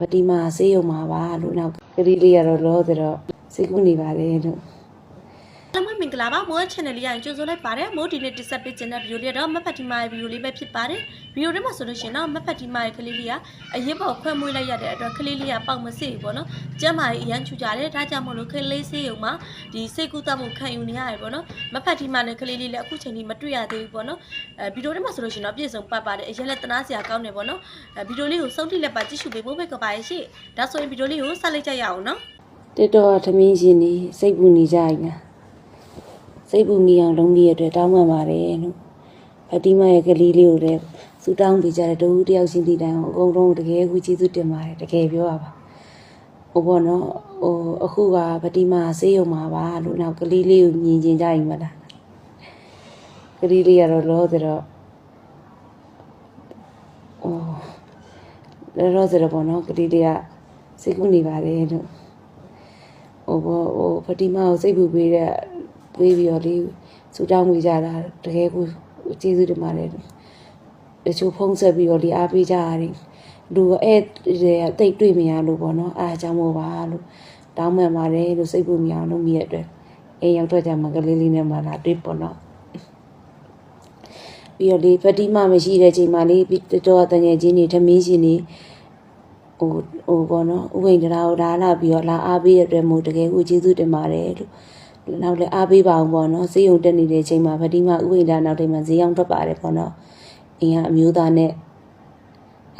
ပတိမာဆေးရုံမှာပါလို့နောက်ကလေးလေးကတော့လောဆိုတော့စိတ်ကူးနေပါတယ်လို့ အားလုံးပဲမင်္ဂလာပါမိုး channel လေးရရင်ကြိုဆိုလိုက်ပါတယ်မိုးဒီနေ့တက်ဆက်ပေးခြင်းတဲ့ဗီဒီယိုလေးတော့မဖတ်တီမာရဲ့ဗီဒီယိုလေးပဲဖြစ်ပါတယ်ဗီဒီယိုထဲမှာဆိုလို့ရှိရင်တော့မဖတ်တီမာရဲ့ကလေးလေးကအရင်ပေါ်ခွဲမွေးလိုက်ရတဲ့အတွက်ကလေးလေးကပေါက်မစေဘူးပေါ့နော်ကျမ်းမာရေးအရန်ချူကြတယ်ဒါကြောင့်မို့လို့ကလေးဆေးရုံမှာဒီစိတ်ကူးတမှုခံယူနေရတယ်ပေါ့နော်မဖတ်တီမာနဲ့ကလေးလေးလည်းအခုချိန်ထိမတွေ့ရသေးဘူးပေါ့နော်အဲဗီဒီယိုထဲမှာဆိုလို့ရှိရင်တော့ပြည့်စုံပတ်ပါတယ်အရင်လည်းတနာစရာကောင်းတယ်ပေါ့နော်အဲဗီဒီယိုလေးကိုစုံထိလက်ပါကြည့်ရှုပေးဖို့ပဲကပါရဲ့ရှေ့ဒါဆိုရင်ဗီဒီယိုလေးကိုဆက်လိုက်ကြရအောင်နော်တက်တော့သမင်းရှင်နေစိတ်ပူနေကြရင်လား စိတ်ပူမိအောင်လုံးကြီးရတဲ့တောင်းပန်ပါတယ်လို့ပတိမာရဲ့ကလေးလေးကိုလည်းစူတောင်းပေးကြတဲ့တူတယောက်ချင်းတည်တိုင်အောင်အကုန်လုံးတကယ်ကိုကျေးဇူးတင်ပါတယ်တကယ်ပြောရပါဟိုဘောနော်ဟိုအခုကပတိမာဆေးရုံမှာပါလို့နောက်ကလေးလေးကိုမြင်ကျင်ကြရင်မလားကလေးလေးကတော့လောဆိုတော့ဟိုလောလောဆိုတော့ဘောနော်ကလေးလေးကစိတ်ကူးနေပါတယ်လို့ဟိုဘောဟိုဖတီမာကိုစိတ်ပူပေးတဲ့ ပေးပြီးတော့လေးစူတောင်းပေးကြတာတကယ်ကိုကျေးဇူးတင်ပါတယ်တချို့ဖုံးဆက်ပြီးတော့ဒီအားပေးကြရတယ်လူကအဲ့တဲ့တိတ်တွေ့မရလို့ပေါ့နော်အားကြောင့်မို့ပါလို့တောင်းမှန်ပါတယ်လို့စိတ်ပူမရအောင်လုပ်မိရတဲ့အတွက်အိမ်ရောက်တော့ကြမှာကလေးလေးနဲ့မှလာတွေ့ပေါ့နော်ပြီးတော့လေဖတီမာမရှိတဲ့ချိန်မှာလေးပြီးတော့တငယ်ချင်းတွေထမင်းရှင်တွေဟိုဟိုပေါ့နော်ဥပိန်တရားကိုလာလာပြီးတော့လာအားပေးရတဲ့မို့တကယ်ကိုကျေးဇူးတင်ပါတယ်လို့ နောက်လည်းအားပေးပါအောင်ပေါ့နော်ဈေးရုံတက်နေတဲ့အချိန်မှာဗတိမဥပိန်တရားနောက်တိုင်းမှာဈေးရောက်ထွက်ပါတယ်ပေါ့နော်အင်းကအမျိုးသားနဲ့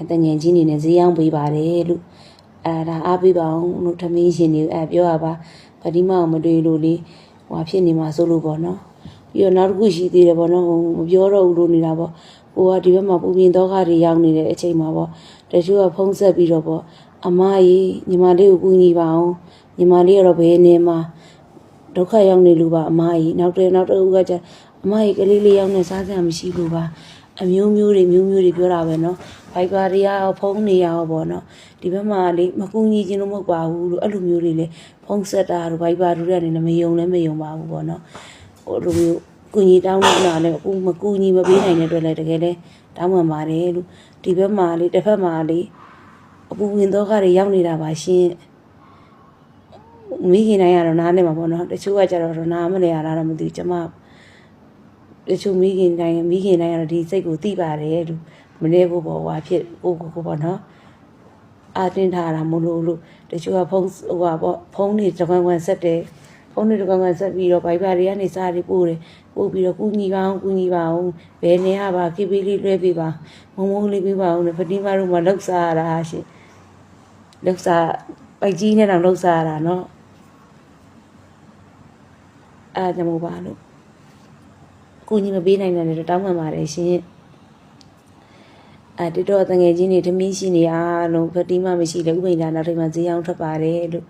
အတငယ်ချင်းနေနဲ့ဈေးရောက်ပေးပါတယ်လို့အဲဒါအားပေးပါအောင်လို့ထမင်းရှင်နေအဲပြောရပါဗတိမကိုမတွေ့လို့လေဟိုဖြစ်နေမှာစိုးလို့ပေါ့နော်ပြီးတော့နောက်တစ်ခုရှိသေးတယ်ပေါ့နော်ဟိုမပြောတော့ဘူးလို့နေတာပေါ့ဟိုကဒီဘက်မှာပူပြင်းတော့ခါတွေရောက်နေတဲ့အချိန်မှာပေါ့တချို့ကဖုံးဆက်ပြီးတော့ပေါ့အမကြီးညီမလေးကိုကူညီပါအောင်ညီမလေးကတော့ဘယ်နေမှာ ဒုက္ခရောက်နေလို့ပါအမကြီးနောက်တစ်နောက်တစ်ဦးကကျအမကြီးကလေးလေးရောက်နေစားစရာမရှိလို့ပါအမျိုးမျိုးတွေမျိုးမျိုးတွေပြောတာပဲเนาะဘိုက်ပါတွေကရောဖုံးနေရရောပေါ့เนาะဒီဘက်မှာလေမကူညီခြင်းလို့မဟုတ်ပါဘူးလို့အဲ့လိုမျိုးတွေလေဖုံးဆက်တာတို့ဘိုက်ပါတို့တဲ့အနေနဲ့မယုံလည်းမယုံပါဘူးပေါ့เนาะဟိုလိုမျိုးကူညီတောင်းလို့နာလည်းအခုမကူညီမပေးနိုင်တဲ့အတွက်လည်းတကယ်လဲတောင်းပန်ပါတယ်လို့ဒီဘက်မှာလေတစ်ဖက်မှာလေ အပူဝင်တော့ခါတွေရောက်နေတာပါရှင် မီးခင်တိုင်းကတော့နားနေမှာပေါ့နော်တချို့ကကြတော့တော့နားမနေရတာတော့မသိကျမတချို့မီးခင်တိုင်းမီးခင်တိုင်းကတော့ဒီစိတ်ကိုသိပါတယ်လို့မနေကိုပေါ့ဟွာဖြစ်ကိုကိုကိုပေါ့နော်အာတင်ထားတာမလို့လို့တချို့ကဖုန်းဟိုပါပေါ့ဖုန်းတွေတကွန်ကွန်ဆက်တယ်ဖုန်းတွေတကွန်ကွန်ဆက်ပြီးတော့ Viber တွေကနေစာတွေပို့တယ်ပို့ပြီးတော့ကုညီပါအောင်ကုညီပါအောင်ဘယ်နေရပါကိပေးလေးလွှဲပေးပါမုံမုံလေးပေးပါအောင်နဲ့ဖတိမတို့မှလောက်စားရတာရှင်လောက်စားပိုက်ကြီးနဲ့တော့လောက်စားရတာနော် အဲဒါကြောင့်မို့ပါလို့ကိုကြီးမပေးနိုင်တယ်လို့တောင်းပန်ပါတယ်ရှင်အဲဒီတော့တငယ်ချင်းတွေသမီးရှိနေအားလုံးဖတိမမရှိလေဥပိ္ပဒါနောက်ထိပ်မှာဈေးအောင်ထွက်ပါတယ်လို့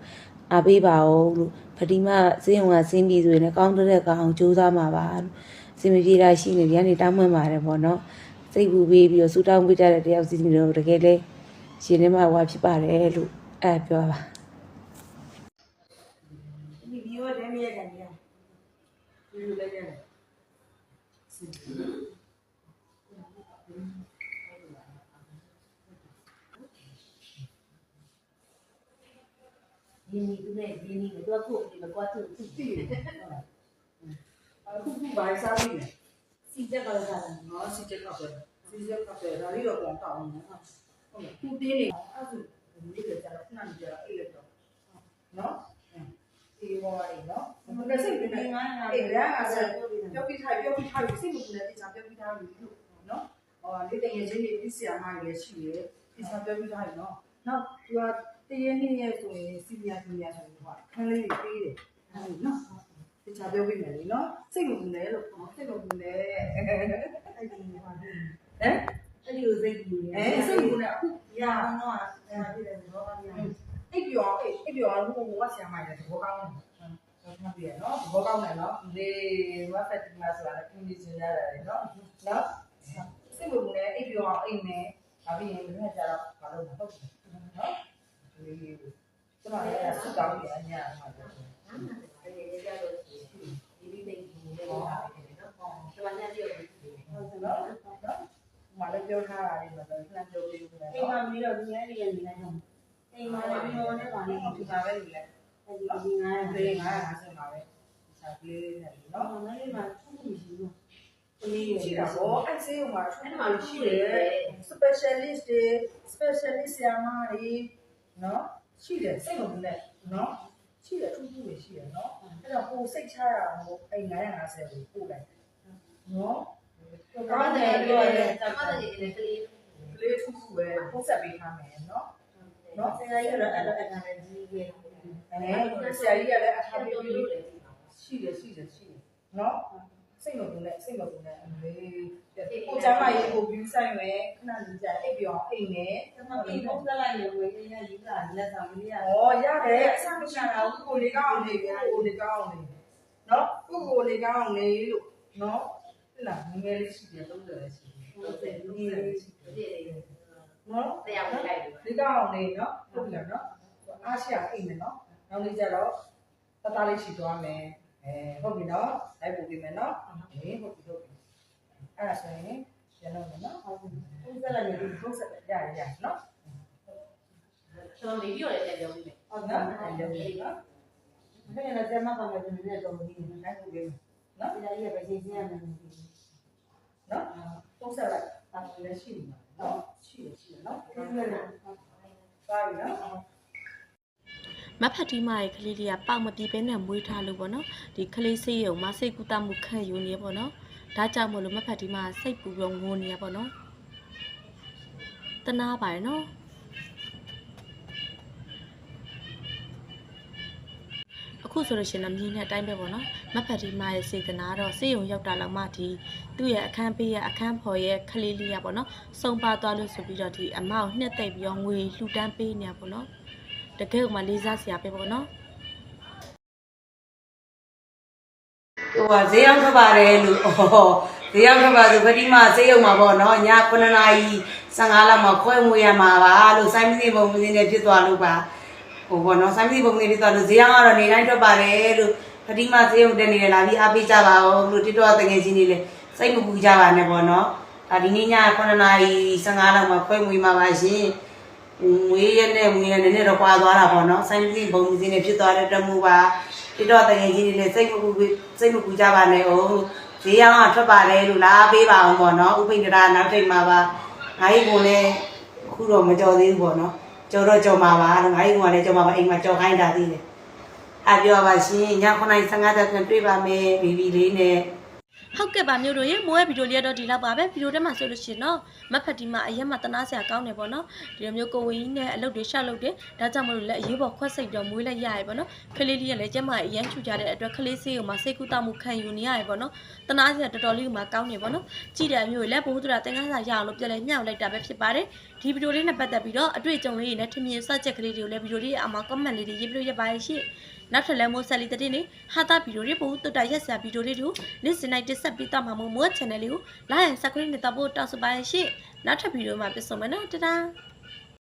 အားပေးပါဦးလို့ဖတိမဈေးအောင်ကဆင်းပြီးဆိုရင်လည်းကောင်းတဲ့ကောင်ကြိုးစားမှာပါလို့စင်မပြေတာရှိနေတယ်ကနေတောင်းပန်ပါတယ်ပေါ့နော်စိတ်ပူပေးပြီးတော့ဆူတောင်းပေးကြတဲ့တယောက်စီနေတော့တကယ်လဲရှင်ထဲမှာဟွာဖြစ်ပါတယ်လို့အဲပြောပါဒီဗီဒီယိုထဲမြဲတယ် ညာဒီလိုလိုက်ရတယ်ဒီနေ့ဒီနေ့ဒီနေ့တော့ကိုဒီကွာတူတူတီးအခုခုဘာစားပြီးလဲစီချက်ကလည်းစားတယ်နော်စီချက်ကောက်တယ်စီချက်ကပဲဒါလေးတော့ကောင်းတောင်းနေဟာဟုတ်လားခုတင်းနေအဲ့ဒါဒီနေ့ကျတော့နှမ်းကြအဲ့လိုတော့နော် ဒီဘောရီနော်ဘယ်စိတ်ပြနေငါအေးရငါဆက်ပြောပြထားပြောပြထားစိတ်မပူနဲ့တိကျပြောပြထားလို့နော်ဟောဒီတကယ်ချင်းတွေပြစ်စရာမှလည်းရှိတယ်တိကျပြောပြထားရနော်နောက်သူကတရင်းနေရဲ့ဆိုရင်စီနီယာဂျူနီယာဆိုရင်ဟောခန်းလေးပေးတယ်ဟုတ်နော်တိကျပြောပြမယ်လေနော်စိတ်မပူနဲ့လို့စိတ်မပူနဲ့အဲ့ဒီဟောဟမ်အဲ့ဒီကိုစိတ်ပူနေအဲစိတ်ပူနေအခုရတော့အဲ့ဒီတော့ဘာပြောအိပ်ပြော အိပ်အိပ်ပြောအခုကဝါဆရာမိုင်တယ်ဘောကောင်းတယ်ဟုတ်မှပြရနော်ဘောကောင်းတယ်နော်ဒီဝါဖက်တီမာဆိုတာလည်းပြင်ပြနေရတယ်နော်နော်စိတ်ပူနေအိပ်ပြောအိပ်နေဒါပြီးရင်လည်းကြတော့ဘာလို့မဟုတ်ဘူးနော်ဒီကျမလည်းစကောင်းရအညာမှာတယ်အဲ့ဒီကြတော့ဒီဒီတိတ်ဘူးလေနော်ကျမလည်းပြောဟုတ်နော်နော်မလည်းပြောထားတာလေမတော့လှမ်းပြောပြလို့အိမ်မှာပြီးတော့ဒီနေ့လေးရနေလိုက်တော့ အိမ်မှာလည်းပြီးတော့လည်းပါနေဒီပါပဲလေအဲ့ဒီဒီငါအဲ့ဒါ950ပါပဲစာကလေးလေးနဲ့နော်တော့ငါလေးမှာသူ့မရှိဘူးကလေးရှိတာပေါ့အဲ့ဆေးရုံမှာအဲ့မှာရှိတယ် specialist တွေ specialist ဆရာမတွေနော်ရှိတယ်စိတ်ဝင်တဲ့နော်ရှိတယ်ထူးထူးတွေရှိတယ်နော်အဲ့တော့ကိုစိတ်ချရအောင်ကိုအဲ့950ကိုပို့လိုက်နော်တော့တယ်ပြောတယ်တမတ်တယ်ကလေးကလေးထူးထူးပဲပို့ဆက်ပေးထားမယ်နော် နော်ဆရာကြီးကတော့အဲ့တော့အဲ့ဒါလည်းကြီးခဲ့အဲဆရာကြီးကလည်းအထားပေးပြီးရှိတယ်ရှိတယ်ရှိတယ်နော်စိတ်မပူနဲ့စိတ်မပူနဲ့အမေကိုကျမ်းမကြီးကို view ဆိုင်မယ်ခဏလေးကြာအိပ်ပြောင်းအိမ်နဲ့တမတ်ပြီးပုံစံလိုက်ရုံပဲရယူတာလက်ဆောင်လေးရ။ဩရတယ်အဆမရှာတာကိုကိုလေးကောင်းနေကိုကိုလေးကောင်းနေနော်ကိုကိုလေးကောင်းနေလို့နော်ဟဲ့လားငငယ်လေးရှိတယ်30လည်းရှိတယ်30လေးရှိတယ် နော်တရားဝင်လိုက်တယ်လေးကောင်းနေနော်ဟုတ်ပြီလားနော်အားရှိအောင်အိမ်မယ်နော်နောက်လေးကျတော့တသားလေးရှိသွားမယ်အဲဟုတ်ပြီနော်လိုက်ပို့ပေးမယ်နော်ဟေးဟုတ်ပြီဟုတ်ပြီအဲ့ဒါဆိုရင်ရအောင်မယ်နော်ဟုတ်ပြီပုံစံလိုက်ရုံဟုတ်ဆက်ရရရနော်ကျွန်တော်ဗီဒီယိုလေးတက်ပြောပြီးမယ်ဟုတ်နော်အဲ့ဒါလေးနော်ဘယ်နဲ့တမတ်ကလည်းနည်းနည်းတော့ဒီလိုက်ပို့ပေးမယ်နော်ဆရာကြီးကပဲရှင်းရှင်းရမယ်နော်ပုံဆက်လိုက်ဒါလည်းရှိနေမှာနော်ရှိတယ်ရှိတယ်နော်ပါပြီနော် မဖတ်တီမရဲ့ကလေးလေးကပေါက်မပြေးပဲနဲ့မွေးထားလို့ပေါ့နော်ဒီကလေးစိတ်ရုံမှာစိတ်ကူတမှုခံယူနေပေါ့နော်ဒါကြောင့်မို့လို့မဖတ်တီမကစိတ်ပူပြီးငိုနေရပေါ့နော်တနာပါရနော်အခုဆိုလို့ရှိရင်တော့မြင်းနဲ့အတိုင်းပဲပေါ့နော် မဖတ်တီမရဲ့စေတနာတော့စေယုံရောက်တာလောက်မှဒီသူ့ရဲ့အခန်းပေးရဲ့အခန်းဖော်ရဲ့ကလေးလေးရပေါ့နော်စုံပါသွားလို့ဆိုပြီးတော့ဒီအမောက်နှစ်သိပ်ပြီးတော့ငွေလှူဒန်းပေးနေရပေါ့နော်တကယ်ကိုမှလေးစားစရာပဲပေါ့နော်ဟိုကဈေးရောက်ထွက်ပါတယ်လို့ဩဈေးရောက်ထွက်ပါဆိုပတိမဈေးရောက်မှာပေါ့နော်ည9နာရီ15လောက်မှာခွဲမွေးရမှာပါလို့စိုင်းမသိပုံမသိနေဖြစ်သွားလို့ပါဟိုပေါ့နော်စိုင်းမသိပုံနေဖြစ်သွားလို့ဈေးရောက်ကတော့နေတိုင်းထွက်ပါတယ်လို့ ပတိမဈေးရောက်တက်နေတယ်လာပြီးအားပေးကြပါဦးလို့တိတော့တကယ်ချင်းနေလေစိတ်မပူကြပါနဲ့ပေါ့နော်ဒါဒီနေ့ည9နာရီ15လောက်မှာခွဲမွေးမှာပါရှင်ငွေရနဲ့ငွေရနဲ့လည်းတော့ကွာသွားတာပေါ့နော်စိုင်းမသိပုံမသိနေဖြစ်သွားတဲ့တက်မှုပါဒီတော့တကယ်ကြီးနေလေစိတ်မပူစိတ်မပူကြပါနဲ့ဟုတ်ဈေးရောင်းကထွက်ပါတယ်လို့လားပေးပါအောင်ပေါ့နော်ဥပိန္ဒရာနောက်ထိပ်မှာပါငါ့ကိုလည်းအခုတော့မကြော်သေးဘူးပေါ့နော်ကြော်တော့ကြော်မှာပါငါ့ကိုလည်းကြော်မှာပါအိမ်မှာကြော်ခိုင်းတာသေးတယ် အပြောပါရှင်ည9:55တက်ပြန်တွေ့ပါမယ်ဘီဘီလေးနဲ့ဟုတ်ကဲ့ပါမျိုးတို့ရေမိုးရဲ့ဗီဒီယိုလေးကတော့ဒီလောက်ပါပဲဗီဒီယိုထဲမှာဆိုလို့ရှိရင်တော့မက်ဖက်တီမှာအရက်မှာတနာစရာကောင်းတယ်ပေါ့နော်ဒီလိုမျိုးကိုဝေကြီးနဲ့အလုပ်တွေရှောက်လုပ်တယ်ဒါကြောင့်မလို့လည်းအရေးပေါ်ခွက်စိတ်တော့မွေးလိုက်ရရပေါ့နော်ကလေးလေးကလည်းကျမအရန်ချူကြတဲ့အတွက်ကလေးဆေးကိုမှစိတ်ကူးတောက်မှုခံယူနေရရပေါ့နော်တနာစရာတော်တော်လေးကမှကောင်းနေပေါ့နော်ကြည့်တဲ့အမျိုးလည်းဘိုးသူရတင်ကားစာရအောင်လို့ပြန်လဲညှောက်လိုက်တာပဲဖြစ်ပါတယ်ဒီဗီဒီယိုလေးနဲ့ပတ်သက်ပြီးတော့အတွေ့အကြုံလေးတွေနဲ့ထင်မြင်စချက်ကလေးတွေကိုလည်းဗီဒီယိုလေးအမှာ comment လေးတွေရေးပြလို့ရပါရဲ့ရှင့် နောက်ထပ်လည်းမိုးဆက်လီတဲ့တင်နေဟာတာဗီဒီယိုတွေပို့တူတာရက်စရာဗီဒီယိုလေးတို့နေ့စဉ်တိုင်းတက်ဆက်ပေးတော့မှာမို့မိုး channel လေးကို like and subscribe နဲ့တော့ပို့တောက်စပါရဲ့ရှင့်နောက်ထပ်ဗီဒီယိုမှာပြန်ဆုံမယ်နော်တဒါ